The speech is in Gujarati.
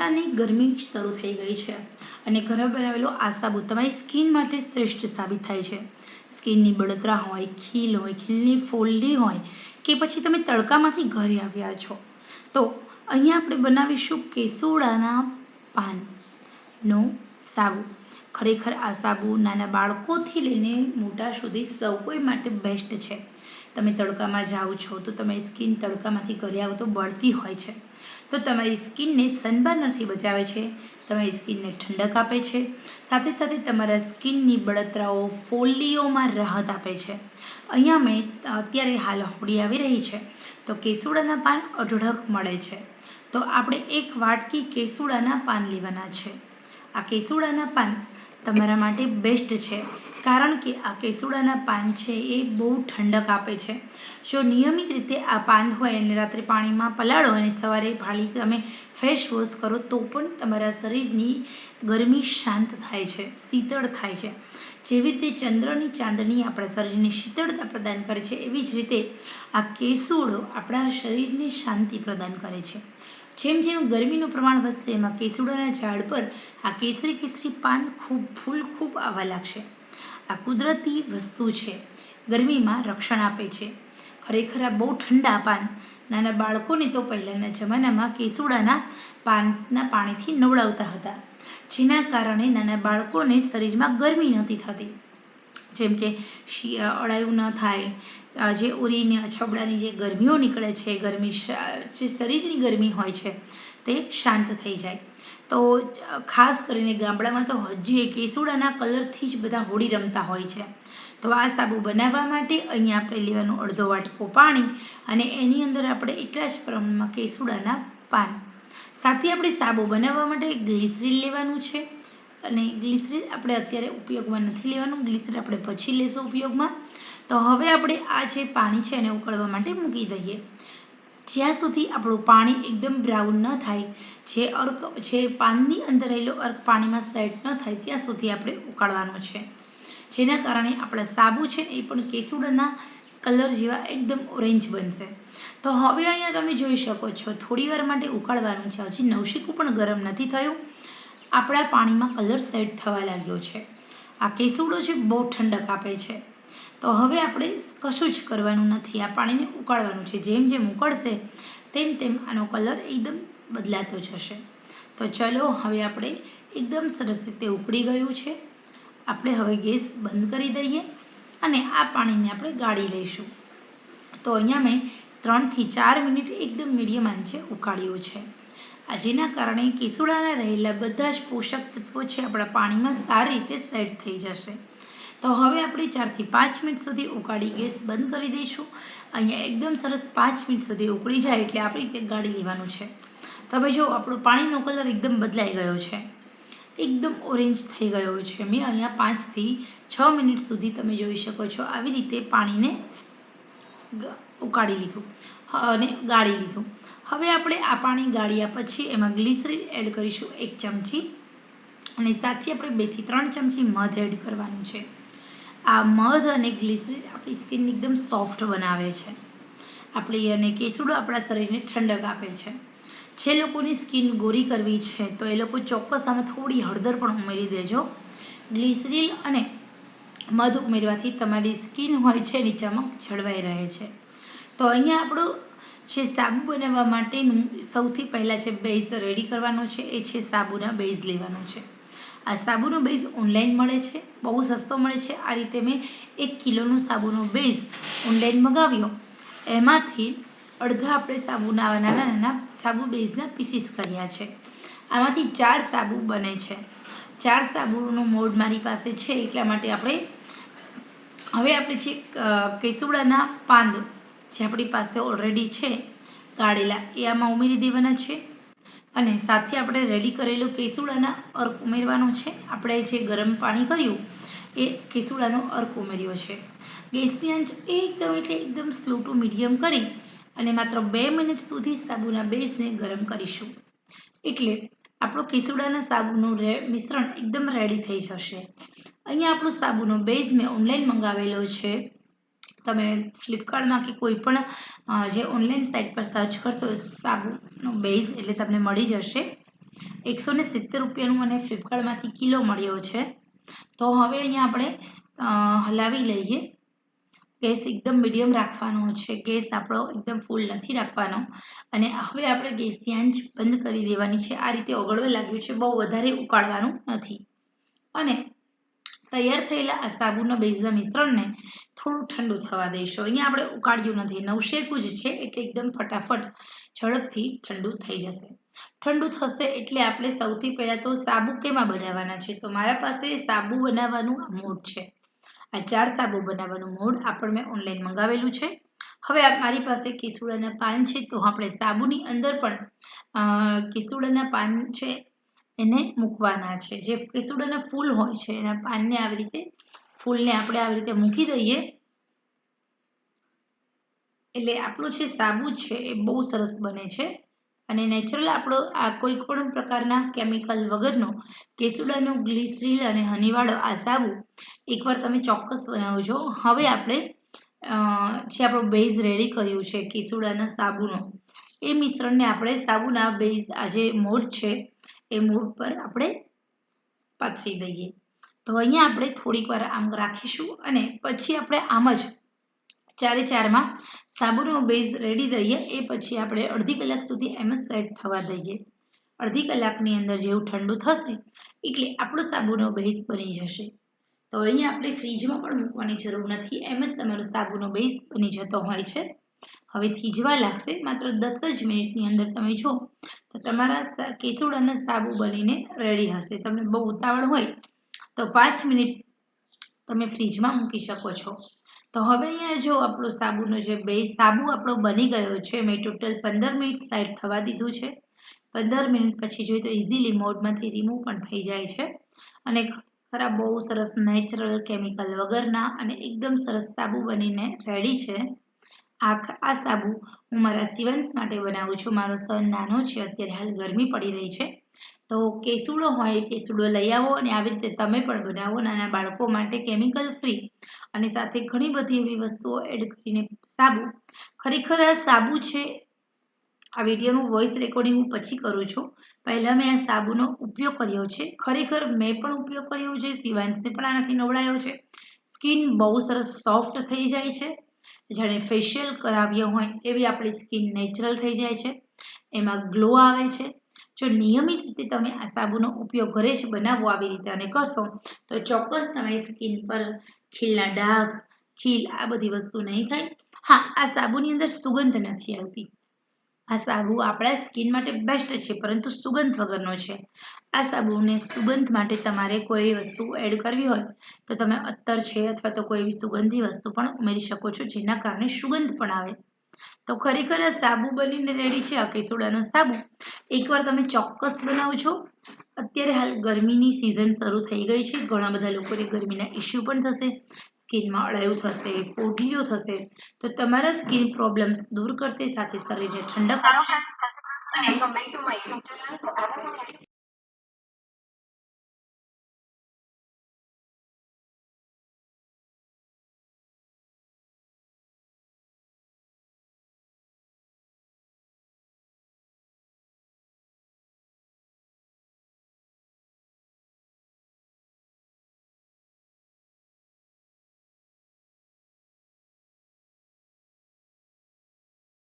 ઉનાળાની ગરમી શરૂ થઈ ગઈ છે અને ઘરે બનાવેલો આ સાબુ તમારી સ્કિન માટે શ્રેષ્ઠ સાબિત થાય છે. સ્કિનની બળતરા હોય, ખીલ હોય, ખીલની ફોલ્ડી હોય કે પછી તમે તડકામાંથી ઘરે આવ્યા છો. તો અહીંયા આપણે બનાવીશું કેસુડાના પાનનો સાબુ. ખરેખર આ સાબુ નાના બાળકોથી લઈને મોટા સુધી સૌ કોઈ માટે બેસ્ટ છે. તમે તડકામાં જાઓ છો તો તમારી સ્કિન તડકામાંથી ઘરે આવો તો બળતી હોય છે. તો તમારી સ્કિનને સનબર્નરથી બચાવે છે. તમારી સ્કિનને ઠંડક આપે છે. સાથે સાથે તમારા સ્કિનની બળતરાઓ ફોલ્લીઓમાં રાહત આપે છે. અહીંયા મેં અત્યારે હાલ હોળી આવી રહી છે. તો કેસુડાના પાન અઢળક મળે છે. તો આપણે એક વાટકી કેસુડાના પાન લેવાના છે. આ કેસુડાના પાન તમારા માટે બેસ્ટ છે. કારણ કે આ કેસુડાના પાન છે એ બહુ ઠંડક આપે છે. જો નિયમિત રીતે આ પાન હોય અને રાત્રે પાણીમાં પલાળો અને સવારે ભાળી તમે ફેસ વોશ કરો તો પણ તમારા શરીરની ગરમી શાંત થાય છે, શીતળ થાય છે. જેવી રીતે ચંદ્રની ચાંદની આપણા શરીરને શીતળતા પ્રદાન કરે છે, એવી જ રીતે આ કેસુડો આપણા શરીરને શાંતિ પ્રદાન કરે છે. જેમ જેમ ગરમીનું પ્રમાણ વધશે, એમાં કેસુડાના ઝાડ પર આ કેસરી કેસરી પાન ખૂબ, ફૂલ ખૂબ આવવા લાગશે. આ કુદરતી વસ્તુ છે. ગરમીમાં રક્ષણ આપે છે. ખરેખર આ બહુ ઠંડા પાન. નાના બાળકોને તો પહેલાંના જમાનામાં કેસુડાના પાનના પાણીથી નવડાવતા હતા. જેના કારણે નાના બાળકોને શરીરમાં ગરમી નહોતી થતી. જેમ કે અળાયું ન થાય જે ઉરીને અછબડાની જે ગરમીઓ નીકળે છે, ગરમી જે શરીરની ગરમી હોય છે, તે શાંત થઈ જાય. તો ખાસ કરીને ગામડામાં તો હજી કેસુડાના કલરથી જ બધા હોળી રમતા હોય છે. તો આ સાબુ બનાવવા માટે અહીંયા આપણે લેવાનું અડધો વાટકો પાણી અને એની અંદર આપણે એટલા જ પ્રમાણમાં કેસુડાના પાન. સાથે આપણે સાબુ બનાવવા માટે ગ્લિસરીન લેવાનું છે અને ગ્લિસરીન આપણે અત્યારે ઉપયોગમાં નથી લેવાનું, ગ્લિસરીન આપણે પછી લેશું ઉપયોગમાં. તો હવે આપણે આ જે પાણી છે એને ઉકળવા માટે મૂકી દઈએ. જ્યાં સુધી આપણું પાણી એકદમ બ્રાઉન ન થાય, જે અર્ક, જે પાનની અંદર રહેલો અર્ક પાણીમાં સેટ ન થાય, ત્યાં સુધી આપણે ઉકાળવાનું છે. જેના કારણે આપણા સાબુ છે એ પણ કેસુડાના કલર જેવા એકદમ ઓરેન્જ બનશે. તો હવે અહીંયા તમે જોઈ શકો છો, થોડી વાર માટે ઉકાળવાનું છે. હજી નવશીકું પણ ગરમ નથી થયું. આપણા પાણીમાં કલર સેટ થવા લાગ્યો છે. આ કેસુડો છે બહુ ઠંડક આપે છે. તો હવે આપણે કશું જ કરવાનું નથી. આ પાણીને ઉકાળવાનું છે. જેમ જેમ ઉકળશે તેમ તેમ આનો કલર એકદમ બદલાતો જશે. તો ચલો હવે આપણે એકદમ સરસ રીતે ઉકળી ગયું છે. આપણે હવે ગેસ બંધ કરી દઈએ અને આ પાણીને આપણે ગાળી લઈશું. તો અહીંયા મેં ત્રણથી ચાર મિનિટ એકદમ મીડિયમ આંચે ઉકાળ્યું છે. આ જેના કારણે કેસુડાના રહેલા બધા જ પોષક તત્વો છે આપણા પાણીમાં સારી રીતે સેટ થઈ જશે. તો હવે આપણે ચારથી પાંચ મિનિટ સુધી ઉકાળી ગેસ બંધ કરી દઈશું. અહીંયા એકદમ સરસ પાંચ મિનિટ સુધી ઉકળી જાય એટલે આપણે તે ગાળી લેવાનું છે. તમે જો, આપણો પાણીનો કલર એકદમ બદલાઈ ગયો છે. એકદમ ઓરેન્જ થઈ ગયો છે. મેં અહીંયા પાંચથી છ મિનિટ સુધી તમે જોઈ શકો છો આવી રીતે પાણીને ઉકાળી લીધું. અને ગાળી લીધું. હવે આપણે આ પાણી ગાળ્યા પછી એમાં ગ્લિસરીન એડ કરીશું એક ચમચી. અને સાથે આપણે બેથી ત્રણ ચમચી મધ એડ કરવાનું છે. આ મધ અને ગ્લિસરીન આપણી સ્કિન એકદમ સોફ્ટ બનાવે છે. આપણી અને કેસુડો આપણા શરીરને ઠંડક આપે છે. જે લોકોની સ્કિન ગોરી કરવી છે, તો એ લોકો ચોક્કસ આમાં થોડી હળદર પણ ઉમેરી દેજો. ગ્લિસરીલ અને મધ ઉમેરવાથી તમારી સ્કિન હોય છે એની ચમક જળવાઈ રહે છે. તો અહીંયા આપણું જે સાબુ બનાવવા માટેનું સૌથી પહેલાં જે બેઝ રેડી કરવાનો છે, એ છે સાબુના બેઝ લેવાનો છે. આ સાબુનો બેઝ ઓનલાઈન મળે છે, બહુ સસ્તો મળે છે. આ રીતે મેં એક કિલોનો સાબુનો બેઝ ઓનલાઈન મગાવ્યો. એમાંથી અડધા આપણે સાબુના નાના નાના સાબુ બેઝના પીસીસ કર્યા છે. આમાંથી ચાર સાબુ બને છે. ચાર સાબુનો મોડ મારી પાસે છે, એટલા માટે આપણે હવે આપણે જે કેસુડાના પાંદ જે આપણી પાસે ઓલરેડી છે કાઢેલા એ આમાં ઉમેરી દેવાના છે. અને સાથે આપણે રેડી કરેલું કેસુડાના અર્ક ઉમેરવાનો છે. આપણે જે ગરમ પાણી કર્યું એ કેસુડાનો અર્ક ઉમેર્યો છે. ગેસની આંચ એકદમ એટલે એકદમ સ્લો ટુ મીડિયમ કરી અને માત્ર બે મિનિટ સુધી સાબુના બેઝને ગરમ કરીશું. એટલે આપણો કેસુડાના સાબુનું મિશ્રણ એકદમ રેડી થઈ જશે. અહીંયા આપણો સાબુનો બેઝ મેં ઓનલાઈન મંગાવેલો છે. તમે ફ્લિપકાર્ટમાં કે કોઈ પણ જે ઓનલાઈન સાઇટ પર સર્ચ કરશો સાબુનો બેઝ એટલે તમને મળી જશે. એકસો ને સિત્તેર રૂપિયાનું મને ફ્લિપકાર્ટમાંથી કિલો મળ્યો છે. તો હવે અહીંયા આપણે હલાવી લઈએ. ગેસ એકદમ મીડિયમ રાખવાનો છે. ગેસ આપણો એકદમ ફૂલ નથી રાખવાનો. અને હવે આપણે ગેસની આંચ બંધ કરી દેવાની છે. આ રીતે ઓગળવા લાગ્યું છે. બહુ વધારે ઉકાળવાનું નથી. અને તૈયાર થયેલા આ સાબુના બેઝના મિશ્રણને થોડું ઠંડુ થવા દઈશું. અહીંયા આપણે ઉકાળ્યું નથી. નવશેકું જ છે એટલે એકદમ ફટાફટ ઝડપથી ઠંડુ થઈ જશે. ઠંડુ થશે એટલે આપણે સૌથી પહેલાં તો સાબુ કેમાં બનાવવાના છે? તો મારા પાસે સાબુ બનાવવાનું મોડ છે. આ ચાર સાબુ બનાવવાનું મોડ આ મેં ઓનલાઈન મંગાવેલું છે. હવે મારી પાસે કેસુડાના પાન છે, તો આપણે સાબુની અંદર પણ કેસુડાના પાન છે એને મૂકવાના છે. જે કેસુડાના ફૂલ હોય છે, એના પાનને આવી રીતે, ફૂલને આપણે આવી રીતે મૂકી દઈએ. એટલે આપણો જે સાબુ છે, એ બહુ સરસ બને છે. અને નેચરલ આપણો આ કોઈ પણ પ્રકારના કેમિકલ વગરનો કેસુડાનો ગ્લિસરીલ અને હનીવાળો આ સાબુ એકવાર તમે ચોક્કસ બનાવજો. હવે આપણે જે આપણો બેઝ રેડી કર્યું છે કેસુડાના સાબુનો, એ મિશ્રણને આપણે સાબુના બેઝ આ જે મોડ છે એ મૂળ પર આપણે પાથરી દઈએ. તો અહીંયા આપણે થોડીક વાર આમ રાખીશું અને પછી આપણે આમ જ ચારે ચારમાં સાબુનો બેઝ રેડી દઈએ. એ પછી આપણે અડધી કલાક સુધી એમ જ સેટ થવા દઈએ. અડધી કલાકની અંદર જેવું ઠંડુ થશે એટલે આપણો સાબુનો બેઝ બની જશે. તો અહીંયા આપણે ફ્રીજમાં પણ મૂકવાની જરૂર નથી. એમ જ તમારો સાબુનો બેઝ બની જતો હોય છે. હવે થીજવા લાગશે. માત્ર દસ જ મિનિટની અંદર તમે જો તો તમારા કેસુડ અને સાબુ બનીને રેડી હશે. તમને બહુ ઉતાવળ હોય તો પાંચ મિનિટ તમે ફ્રીજમાં મૂકી શકો છો. તો હવે અહીંયા જો આપણો સાબુનો જે બે, સાબુ આપણો બની ગયો છે, મેં ટોટલ પંદર મિનિટ સાઈડ થવા દીધું છે. પંદર મિનિટ પછી જોઈએ તો ઇઝીલી મોડમાંથી રિમૂવ પણ થઈ જાય છે. અને ખરા બહુ સરસ નેચરલ કેમિકલ વગરના અને એકદમ સરસ સાબુ બનીને રેડી છે. આ આ સાબુ હું મારા સિવન્સ માટે બનાવું છું. મારો સન નાનો છે, અત્યારે હાલ ગરમી પડી રહી છે. તો કેસુડો હોય કેસુડો લઈ આવો અને આવી રીતે તમે પણ બનાવો. નાના બાળકો માટે કેમિકલ ફ્રી અને સાથે ઘણી બધી એવી વસ્તુઓ એડ કરીને સાબુ. ખરેખર આ સાબુ છે, આ વિડીયોનું વોઇસ રેકોર્ડિંગ હું પછી કરું છું. પહેલાં મેં આ સાબુનો ઉપયોગ કર્યો છે. ખરેખર મેં પણ ઉપયોગ કર્યો છે. શિવાંશને પણ આનાથી નવડાયો છે. સ્કિન બહુ સરસ સોફ્ટ થઈ જાય છે. જાણે ફેશિયલ કરાવ્યો હોય એવી આપણી સ્કિન નેચરલ થઈ જાય છે. એમાં ગ્લો આવે છે. જો નિયમિત રીતે તમે આ સાબુનો ઉપયોગ ઘરે જ બનાવો આવી રીતે અને કરશો, તો ચોક્કસ તમારી સ્કિન પર ખીલના ડાઘ, ખીલ આ બધી વસ્તુ નહીં થાય. હા, આ સાબુની અંદર સુગંધ નથી આવતી. આ સાબુ આપણા સ્કિન માટે બેસ્ટ છે, પરંતુ સુગંધ વગરનો છે. આ સાબુને સુગંધ માટે તમારે કોઈ વસ્તુ એડ કરવી હોય તો તમે અત્તર છે અથવા તો કોઈ એવી સુગંધી વસ્તુ પણ ઉમેરી શકો છો, જેના કારણે સુગંધ પણ આવે. તો ખરેખર આ સાબુ બનીને રેડી છે, આ કેસુડાનો સાબુ. એકવાર તમે ચોક્કસ બનાવજો. અત્યારે હાલ ગરમીની સિઝન શરૂ થઈ ગઈ છે. ઘણા બધા લોકોને ગરમીના ઇસ્યુ પણ થશે. સ્કિનમાં અળાયું થશે, ફોડલીઓ થશે, તો તમારા સ્કિન પ્રોબ્લેમ્સ દૂર કરશે સાથે શરીરને ઠંડક આપશે. and